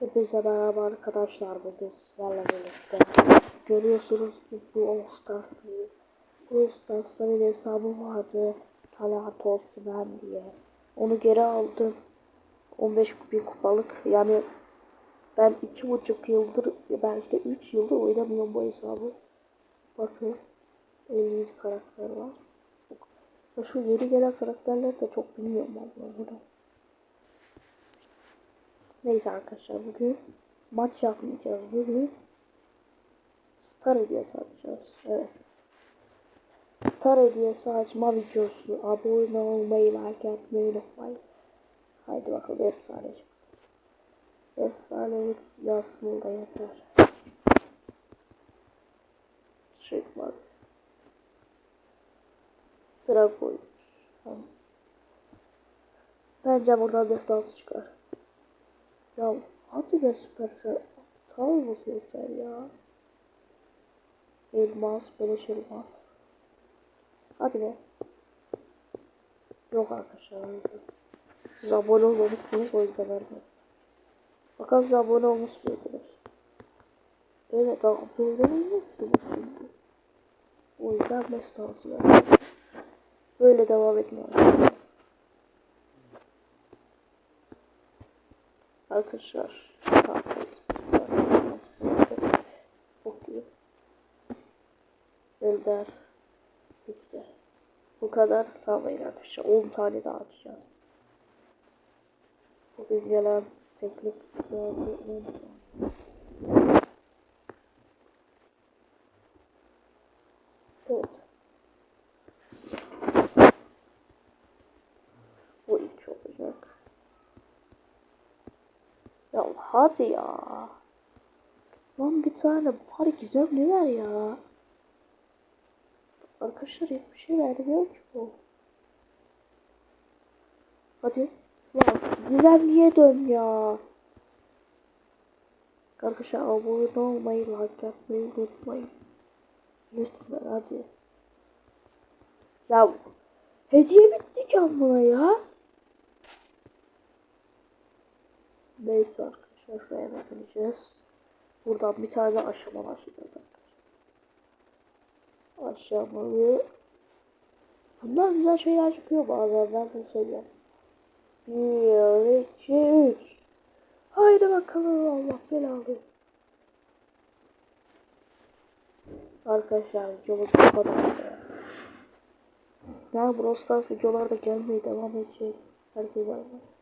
Hepinize merhaba arkadaşlar bugün sizlerle birlikte görüyorsunuz ki bu All Stars'tayım. Bu All Stars'ta bir hesabım vardı Salat Osman diye. Onu geri aldım. 15 bin kupalık yani ben iki buçuk yıldır belki de 3 yıldır oynamıyorum bu hesabı. Bakın 50 karakter var. Şu yeni gelen karakterler de çok bilmiyorum bunu. Neyse arkadaşlar bugün maç yapmayacağız. Bugün Star hediyesi açacağız. Evet. Star hediyesi açma videosu. Abone olmayı, like atmayı unutmayın. Haydi bakalım efsane çıksın. Efsanelik yazsın da yeter. Çıkmadı. Dragon. Tamam. Bence buradan destansı çıkar. Ya hadi be süpersen. Tamam mısın sen ya? Elmas, beleş elmas. Hadi be. Yok arkadaşlar. Siz abone olmamışsınız o yüzden vermem. Bakalım siz abone olmuş muydunuz? Evet abone olmuşsunuz şimdi. O yüzden destansı verdim. Böyle devam etmem. Arkadaşlar. Çok iyi. Ender. Bitti. Bu kadar sağlayın arkadaşlar. 10 tane daha açacağız. Bugün gelen teklif Evet. Bu ilk olacak. Ya hadi ya. Lan bir tane bari ne ver ya. Arkadaşlar hiçbir şey vermiyor ki bu. Hadi. Lan güzelliğe dön ya. Arkadaşlar abone olmayı, like yapmayı unutmayın. Lütfen hadi. Ya hediye bitti ki amına ya. Neyse arkadaşlar şuraya bakacağız. Buradan bir tane aşama başlayacağız arkadaşlar. Aşamalı. Bundan güzel şeyler çıkıyor bazen ben bunu söylüyorum. Bir, iki, üç. Haydi bakalım Allah belalı. Arkadaşlar videomuz bu kadar. Yani Brawl Stars videolar da gelmeye devam edecek. Herkese bay bay.